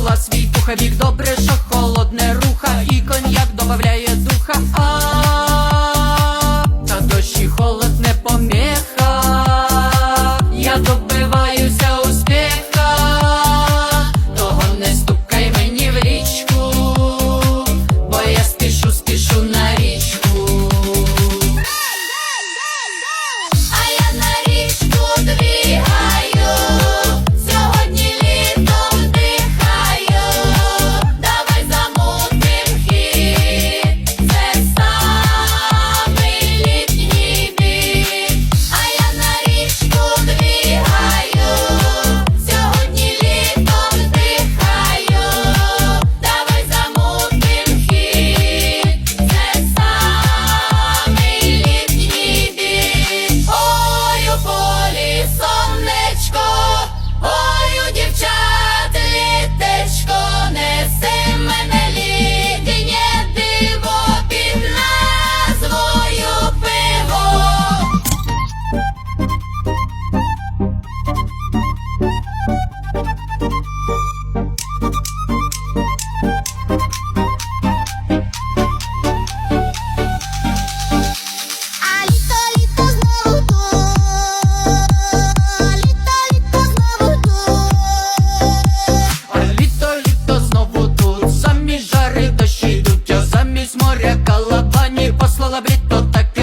Залишила свій пуховік, добре, що холодне Кликала пані, послала брід, то таки